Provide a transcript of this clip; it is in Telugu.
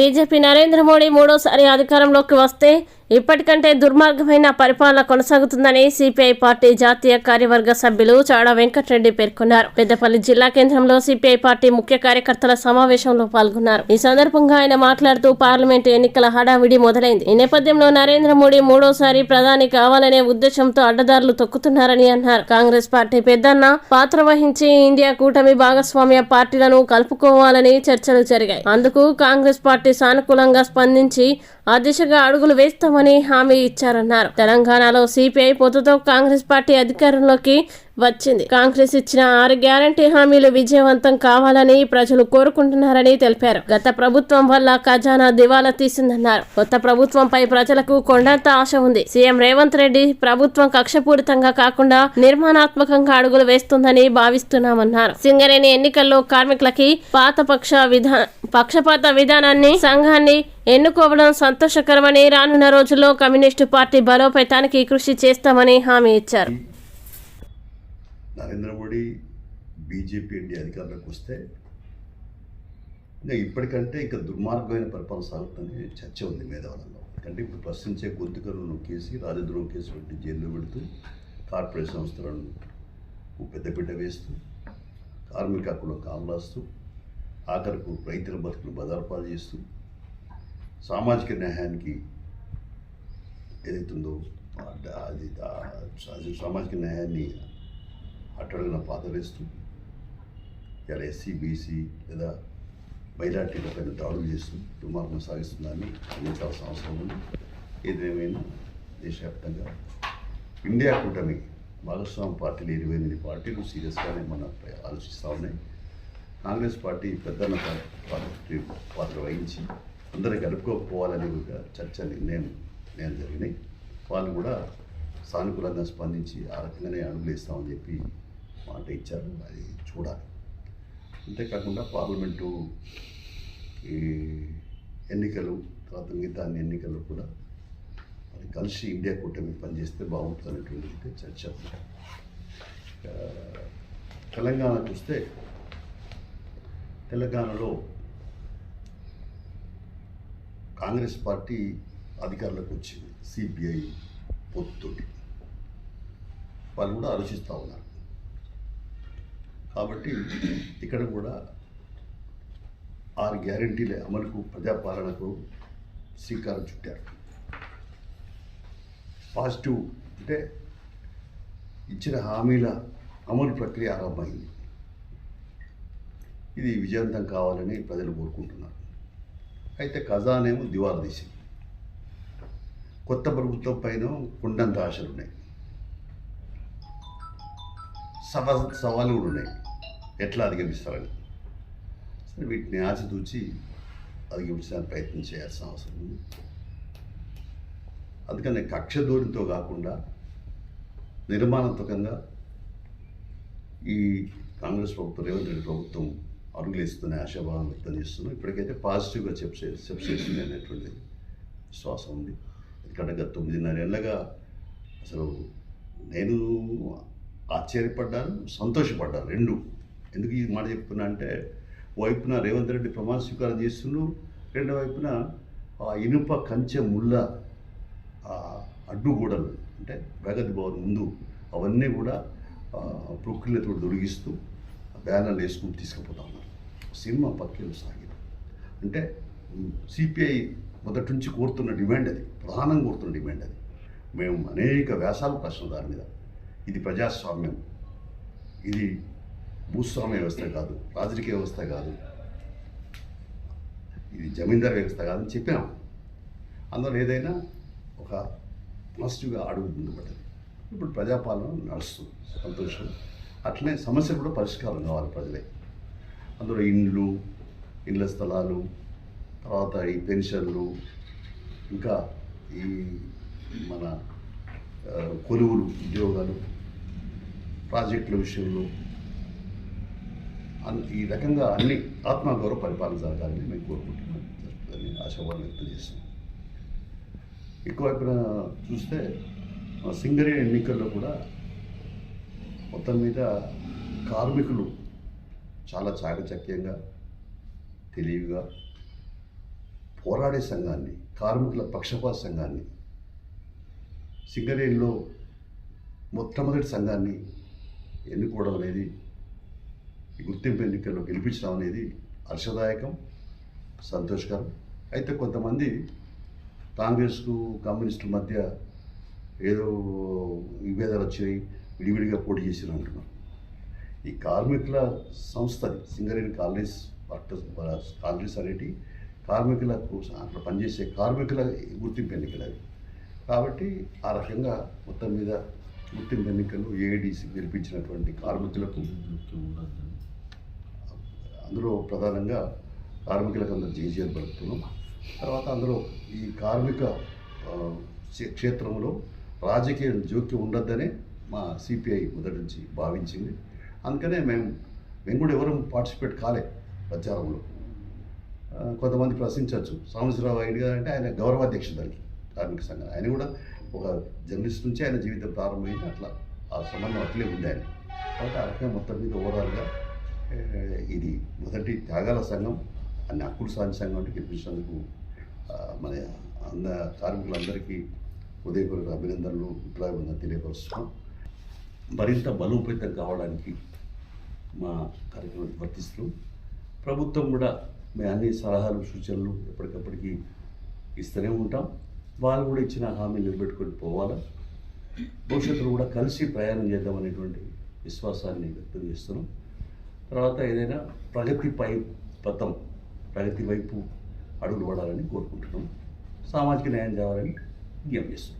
బీజేపీ నరేంద్ర మోడీ మూడోసారి అధికారంలోకి వస్తే ఇప్పటికంటే దుర్మార్గమైన పరిపాలన కొనసాగుతుందని సిపిఐ పార్టీ జాతీయ కార్యవర్గ సభ్యులు చాడా వెంకటరెడ్డి పేర్కొన్నారు. పెద్దపల్లి జిల్లా కేంద్రంలో సిపిఐ పార్టీ ముఖ్య కార్యకర్తల సమావేశంలో పాల్గొన్నారు. ఈ సందర్భంగా ఆయన మాట్లాడుతూ పార్లమెంటు ఎన్నికల హడావిడి మొదలైంది. ఈ నేపథ్యంలో నరేంద్ర మోడీ మూడోసారి ప్రధాని కావాలనే ఉద్దేశంతో అడ్డదారులు తొక్కుతున్నారని అన్నారు. కాంగ్రెస్ పార్టీ పెద్దన్న పాత్ర వహించి ఇండియా కూటమి భాగస్వామ్య పార్టీలను కలుపుకోవాలని చర్చలు జరిగాయి. అందుకు కాంగ్రెస్ పార్టీ సానుకూలంగా స్పందించి ఆ దిశగా అడుగులు వేస్తామని అని హామీ ఇచ్చారన్నారు. తెలంగాణలో సిపిఐ పొత్తుతో కాంగ్రెస్ పార్టీ అధికారంలోకి వచ్చింది. కాంగ్రెస్ ఇచ్చిన ఆరు గ్యారంటీ హామీలు విజయవంతం కావాలని ప్రజలు కోరుకుంటున్నారని తెలిపారు. గత ప్రభుత్వం వల్ల ఖజానా దివాలా తీసిందన్నారు. కొత్త ప్రభుత్వంపై ప్రజలకు కొండంత ఆశ ఉంది. సీఎం రేవంత్ రెడ్డి ప్రభుత్వం కక్షపూరితంగా కాకుండా నిర్మాణాత్మకంగా అడుగులు వేస్తుందని భావిస్తున్నామన్నారు. సింగరేణి ఎన్నికల్లో కార్మికులకి పాతపక్ష విధా పక్షపాత విధానాన్ని సంఘాన్ని ఎన్నుకోవడం సంతోషకరమని రానున్న రోజుల్లో కమ్యూనిస్టు పార్టీ బలోపేతానికి కృషి చేస్తామని హామీ ఇచ్చారు. నరేంద్ర మోడీ బీజేపీ ఇండియా అధికారంలోకి వస్తే ఇంకా ఇప్పటికంటే ఇంకా దుర్మార్గమైన పరిపాలన సాగుతుందని చర్చ ఉంది మేధావులలో. ఎందుకంటే ఇప్పుడు ప్రశ్నించే గొంతుకలను నొక్కేసి రాజద్రోహం కేసు పెట్టి జైల్లో పెడుతూ కార్పొరేట్ సంస్థలను పెద్దపీట వేస్తూ కార్మిక హక్కులను కామరాస్తూ ఆఖరకు రైతుల బతుకులు బదార్పాలు చేస్తూ సామాజిక న్యాయానికి ఏదైతుందో అది సామాజిక న్యాయాన్ని అట్టడుగున పాత వేస్తూ ఇలా ఎస్సీ బీసీ లేదా మైనార్టీల పైన దాడులు చేస్తూ దుర్మార్గం సాగిస్తుందని గమనించాల్సిన అవసరం ఉంది ఏదేమైనా దేశవ్యాప్తంగా ఇండియా కూటమి భాగస్వామి పార్టీలు ఇరవై ఎనిమిది పార్టీలు సీరియస్గానే మన ఆలోచిస్తూ ఉన్నాయి. కాంగ్రెస్ పార్టీ పెద్దన్న పార్టీ పాత్ర వహించి అందరూ కలుపుకోకపోవాలని ఒక చర్చ నిర్ణయం నిర్ణయం జరిగినాయి. వాళ్ళు కూడా సానుకూలంగా స్పందించి ఆ రకంగానే అడుగులు ఇస్తామని చెప్పి మాట ఇచ్చారు అది చూడాలి. అంతేకాకుండా పార్లమెంటు ఈ ఎన్నికలు తర్వాత మిగతా అన్ని ఎన్నికలు కూడా అది కలిసి ఇండియా కూటమి పనిచేస్తే బాగుంటుంది అనేటువంటి చర్చ తెలంగాణ చూస్తే తెలంగాణలో కాంగ్రెస్ పార్టీ అధికారులకు వచ్చింది సిబిఐ పొత్తుతోటి. వాళ్ళు కూడా ఆలోచిస్తూ ఉన్నారు. కాబట్టి ఇక్కడ కూడా ఆరు గ్యారంటీల అమలుకు ప్రజాపాలనకు శ్రీకారం చుట్టారు. పాజిటివ్ అంటే ఇచ్చిన హామీల అమలు ప్రక్రియ ఆరంభమైంది. ఇది విజయవంతం కావాలని ప్రజలు కోరుకుంటున్నారు. అయితే ఖజానేమో దివాలా తీసింది. కొత్త ప్రభుత్వం పైన కొండంత ఆశలు ఉన్నాయి సవా సవాళ్ళు కూడా ఉన్నాయి. ఎట్లా అధిగమిస్తారని. సరే వీటిని ఆచితూచి అధిగమించడానికి ప్రయత్నం చేయాల్సిన అవసరం ఉంది. అందుకని కక్ష దూరంతో కాకుండా నిర్మాణాత్మకంగా ఈ కాంగ్రెస్ ప్రభుత్వం రేవంత్ రెడ్డి ప్రభుత్వం అడుగులేస్తున్న ఆశాభావం వ్యక్తం చేస్తున్నాం. ఇప్పటికైతే పాజిటివ్గా చెప్పే చెప్ చేస్తుంది అనేటువంటి విశ్వాసం ఉంది. ఎందుకంటే గత తొమ్మిదిన్నర ఏళ్ళగా అసలు నేను ఆశ్చర్యపడ్డాను సంతోషపడ్డాను రెండు. ఎందుకు ఈ మాట చెప్తున్నా అంటే వైపున రేవంత్ రెడ్డి ప్రమాణ స్వీకారం చేస్తుండ్రు రెండో వైపున ఆ ఇనుప కంచె ముళ్ళ అడ్డుగూడలు అంటే ప్రగతి భవన్ ముందు అవన్నీ కూడా ప్రొక్రియలతో దొరికిస్తూ బ్యానర్లు వేసుకుని తీసుకుపోతా ఉన్నారు. సినిమా పక్కలు సాగింది. అంటే సిపిఐ మొదటి నుంచి కోరుతున్న డిమాండ్ అది ప్రధానంగా కోరుతున్న డిమాండ్ అది. మేము అనేక వ్యాసాలు ప్రశ్న దాని మీద. ఇది ప్రజాస్వామ్యం. ఇది భూస్వామ్య వ్యవస్థ కాదు రాజకీయ వ్యవస్థ కాదు. ఇది జమీందార్ వ్యవస్థ కాదని చెప్పినాం. అందులో ఏదైనా ఒక పాజిటివ్గా అడుగు ముందుపడ్డది ఇప్పుడు ప్రజాపాలన నడుస్తుంది సంతోషం. అట్లనే సమస్యలు కూడా పరిష్కారం కావాలి ప్రజలే అందులో ఇండ్లు ఇండ్ల స్థలాలు తర్వాత ఈ పెన్షన్లు ఇంకా ఈ మన కొలువులు ఉద్యోగాలు ప్రాజెక్టుల విషయంలో ఈ రకంగా అన్ని ఆత్మగౌరవ పరిపాలన జరగాలని మేము కోరుకుంటున్నాం. జరుగుతుందని ఆశావాదం వ్యక్తం చేస్తున్నాం. ఎక్కువైపున చూస్తే సింగరే ఎన్నికల్లో కూడా మొత్తం మీద కార్మికులు చాలా చాకచక్యంగా తెలివిగా పోరాడే సంఘాన్ని కార్మికుల పక్షపాత సంఘాన్ని సింగరేణిలో మొట్టమొదటి సంఘాన్ని ఎన్నుకోవడం అనేది ఈ గుర్తింపు ఎన్నికల్లో గెలిపించడం అనేది హర్షదాయకం సంతోషకరం. అయితే కొంతమంది కాంగ్రెస్కు కమ్యూనిస్టుల మధ్య ఏదో విభేదాలు వచ్చాయి విడివిడిగా పోటీ చేసిరు అంటున్నారు. ఈ కార్మికుల సంస్థ సింగరేణి కాలనీస్ వర్కర్స్ కాలనీస్ అనేటి కార్మికులకు అక్కడ పనిచేసే కార్మికుల గుర్తింపు ఎన్నికలు అవి. కాబట్టి ఆ రకంగా మొత్తం మీద గుర్తింపు ఎన్నికలు ఏఐడిసి గెలిపించినటువంటి కార్మికులకు అందులో ప్రధానంగా కార్మికులకు అందరు జేజీఎల్ పలుకుతున్నాం తర్వాత అందులో ఈ కార్మిక క్షేత్రంలో రాజకీయ జోక్యం ఉండొద్దనే మా సిపిఐ మొదటి నుంచి భావించింది. అందుకనే మేము మేము కూడా ఎవరు పార్టిసిపేట్ కాలే ప్రచారంలో. కొంతమంది ప్రశ్నించవచ్చు. సాంబశివరావు అయ్యింది అంటే ఆయన గౌరవాధ్యక్షుడు దానికి. కార్మిక సంఘం. ఆయన కూడా ఒక జర్నలిస్ట్ నుంచి ఆయన జీవితం ప్రారంభమైంది. అట్లా ఆ సంబంధం అట్లే ఉంది ఆయన. కాబట్టి ఆ రకంగా మొత్తం మీద ఓవరాల్గా ఇది మొదటి త్యాగాల సంఘం అన్ని హక్కులు సాధి సంఘం అంటే గెలిపించినందుకు మన అంద కార్మికులందరికీ ఉదయపూర్వక అభినందనలు అభిప్రాయం తెలియపరుస్తున్నాం. మరింత బలోపేతం కావడానికి మా కార్యక్రమం వర్తిస్తూ ప్రభుత్వం కూడా మేము అన్ని సలహాలు సూచనలు ఎప్పటికప్పటికి ఇస్తూనే ఉంటాం. వాళ్ళు కూడా ఇచ్చిన హామీ నిలబెట్టుకొని పోవాలా? భవిష్యత్తులో కూడా కలిసి ప్రయాణం చేద్దామనేటువంటి విశ్వాసాన్ని వ్యక్తం చేస్తున్నాం. తర్వాత ఏదైనా ప్రగతిపై పథం ప్రగతి వైపు అడుగులు పడాలని కోరుకుంటున్నాం. సామాజిక న్యాయం కావాలని విజ్ఞప్తి చేస్తున్నాం.